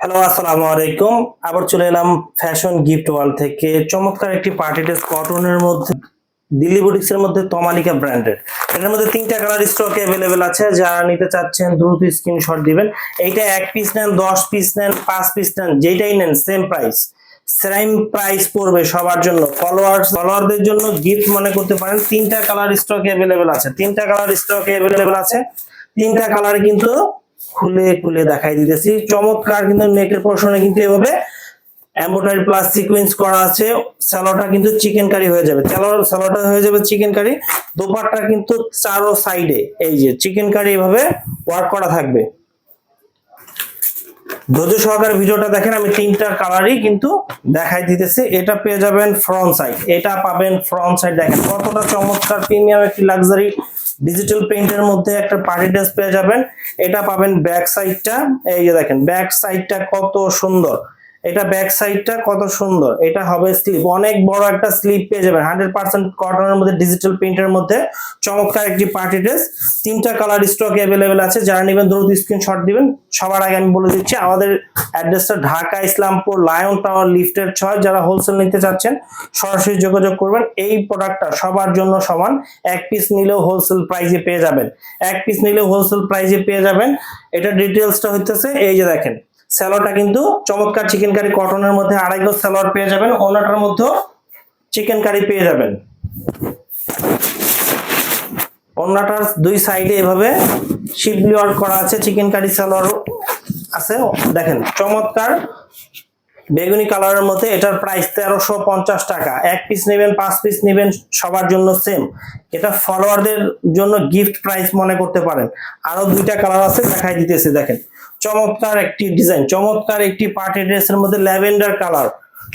Hello আসসালামু আলাইকুম। আবার চলে এলাম ফ্যাশন গিফট ওয়ার্ল্ড থেকে। চমৎকার একটি পার্টি ড্রেস কটনের মধ্যে দিল্লি বুটিক্সের মধ্যে তমালিকা ব্র্যান্ডের এটার মধ্যে তিনটা কালার স্টক অ্যাভেলেবেল আছে। যারা নিতে চাচ্ছেন, দ্রুত স্ক্রিনশট দিবেন। এইটা এক পিস নেন, দশ পিস নেন, পাঁচ পিস নেন যেটাই নেন সেম প্রাইস সেম প্রাইস পড়বে সবার জন্য। ফলোয়ার্স ফলোয়ারদের জন্য গিফট মনে করতে পারেন। তিনটা কালার স্টক অ্যাভেলেবেল আছে। তিনটা কালার স্টক অ্যাভেলেবেল আছে। তিনটা কালার কিন্তু খুলে খুলে দেখাই দিতেছি। চমৎকার কিন্তু নেকের পোর্শনে কিন্তু এভাবে। এম্বোটারি প্লাস সিকোয়েন্স করা আছে। স্যালোটা কিন্তু চিকেন কারি হয়ে যাবে। স্যালো- স্যালোটা হয়ে যাবে চিকেন কারি দোপাট্টা কিন্তু চারো সাইডে এই যে চিকেন কারি এভাবে ওয়ার্ক করা থাকবে। ধৈর্য সহকারে ভিডিওটা দেখেন, আমি তিনটা কালারই কিন্তু দেখাই দিতেছি। এটা পেয়ে যাবেন ফ্রন্ট সাইড এটা পাবেন ফ্রন্ট সাইড দেখেন কতটা চমৎকার প্রিমিয়াম একটি লাক্সারি ডিজিটাল প্রিন্টের মধ্যে একটা পার্টি ড্রেস পেয়ে যাবেন। এটা পাবেন ব্যাক সাইডটা এই যে দেখেন ব্যাক সাইডটা কত সুন্দর। এটা ব্যাক সাইডটা কত সুন্দর। এটা হবে স্লিপ অনেক বড় একটা স্লিপ পেয়ে যাবেন। হান্ড্রেড পার্সেন্ট কটনের মধ্যে ডিজিটাল প্রিন্টের মধ্যে। চমৎকার একটি পার্টি ড্রেস তিনটা কালার স্টক অ্যাভেলেবেল আছে। যারা নেবেন, দ্রুত স্ক্রিনশট দিবেন। সবার আগে আমি বলে দিচ্ছি, আমাদের অ্যাড্রেসটা ঢাকা, ইসলামপুর লায়ন টাওয়ার লিফটের ছয়। যারা হোলসেল নিতে চাচ্ছেন, সরাসরি যোগাযোগ করবেন। এই প্রোডাক্টটা সবার জন্য সমান। এক পিস নিলেও হোলসেল প্রাইজে পেয়ে যাবেন। এক পিস নিলেও হোলসেল প্রাইজে পেয়ে যাবেন। এটা ডিটেলসটা হইতেছে, এই যে দেখেন। স্যালোটা কিন্তু চমৎকার চিকেন কারি কটনের মধ্যে আড়াই গোজ স্যালোয়ার পেয়ে যাবেন। ওনাটার মধ্যেও চিকেন কারি পেয়ে যাবেন। ওনাটার দুই সাইডে এভাবে শিপলি ওয়ার্ক করা আছে চিকেন কারি স্যালোড আছে। দেখেন, চমৎকার বেগুনি কালারের মধ্যে এটার প্রাইস তেরোশো পঞ্চাশ টাকা। এক পিস নেবেন, পাঁচ পিস নেবেন, সবার জন্য সেম এটা ফলোয়ারদের জন্য গিফট প্রাইস মনে করতে পারেন। আরও দুইটা কালার আছে, দেখাই দিতেছে, দেখেন। চমৎকার একটি ডিজাইন চমৎকার একটি পার্টি ড্রেসের মধ্যে ল্যাভেন্ডার কালার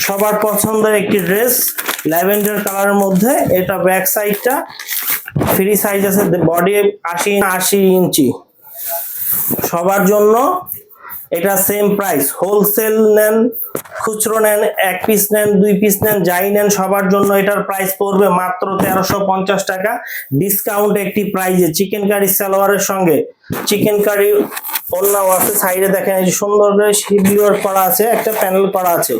সবার পছন্দের একটি ড্রেস ল্যাভেন্ডার কালারের মধ্যে এটা ব্যাক সাইডটা ফ্রি সাইজ আছে বডি আশি আশি ইঞ্চি। সবার জন্য এটা সেম প্রাইস হোলসেল নেন, খুচরো নেন, এক পিস নেন, দুই পিস নেন, যাই নেন, সবার জন্য এটার প্রাইস পড়বে মাত্র তেরোশো পঞ্চাশ টাকা। ডিসকাউন্ট একটি প্রাইজে চিকেন কারি সালোয়ারের সঙ্গে। চিকেন কারি অন্যাও আছে সাইডে দেখেন, এই সুন্দর করে শিবলিওর করা আছে, একটা প্যানেল করা আছে,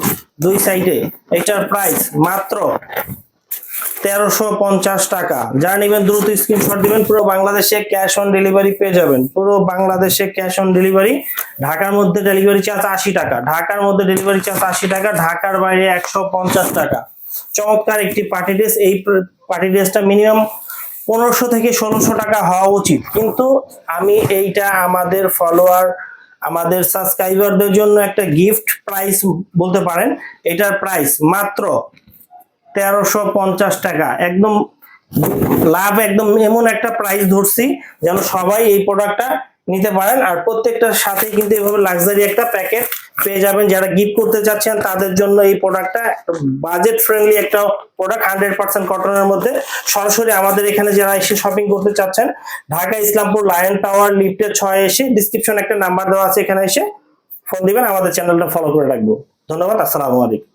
দুই সাইডে এটার প্রাইস মাত্র তেরোশো পঞ্চাশ টাকা। যারা নেবেন দ্রুত স্ক্রিনশট দিবেন, পুরো বাংলাদেশে ক্যাশ অন ডেলিভারি পেয়ে যাবেন। পুরো বাংলাদেশে ক্যাশ অন ডেলিভারি ঢাকার মধ্যে ডেলিভারি চার্জ আশি টাকা। ঢাকার মধ্যে ডেলিভারি চার্জ আশি টাকা, ঢাকার বাইরে একশো পঞ্চাশ টাকা। চমৎকার একটি পার্টি ড্রেস এই পার্টি ড্রেসটা মিনিমাম পনেরোশো থেকে ষোলোশো টাকা হওয়া উচিত। কিন্তু আমি এইটা আমাদের ফলোয়ার আমাদের সাবস্ক্রাইবারদের জন্য একটা গিফট প্রাইস বলতে পারেন। এটার প্রাইস মাত্র তেরোশো পঞ্চাশ টাকা। একদম লাভ, একদম এমন একটা প্রাইস ধরছি যেন সবাই এই প্রোডাক্টটা নিতে পারেন। আর প্রত্যেকটার সাথে কিন্তু এভাবে লাক্সারি একটা প্যাকেট পেয়ে যাবেন। যারা গিফট করতে চাচ্ছেন, তাদের জন্য এই প্রোডাক্টটা বাজেট ফ্রেন্ডলি একটা প্রোডাক্ট হান্ড্রেড পার্সেন্ট কটনের মধ্যে। সরাসরি আমাদের এখানে যারা এসে শপিং করতে চাচ্ছেন, ঢাকা ইসলামপুর লায়ন টাওয়ার লিফটের ছয় এসে ডিসক্রিপশন একটা নাম্বার দেওয়া আছে, এখানে এসে ফোন দিবেন। আমাদের চ্যানেলটা ফলো করে রাখব। ধন্যবাদ, আসসালামু আলাইকুম।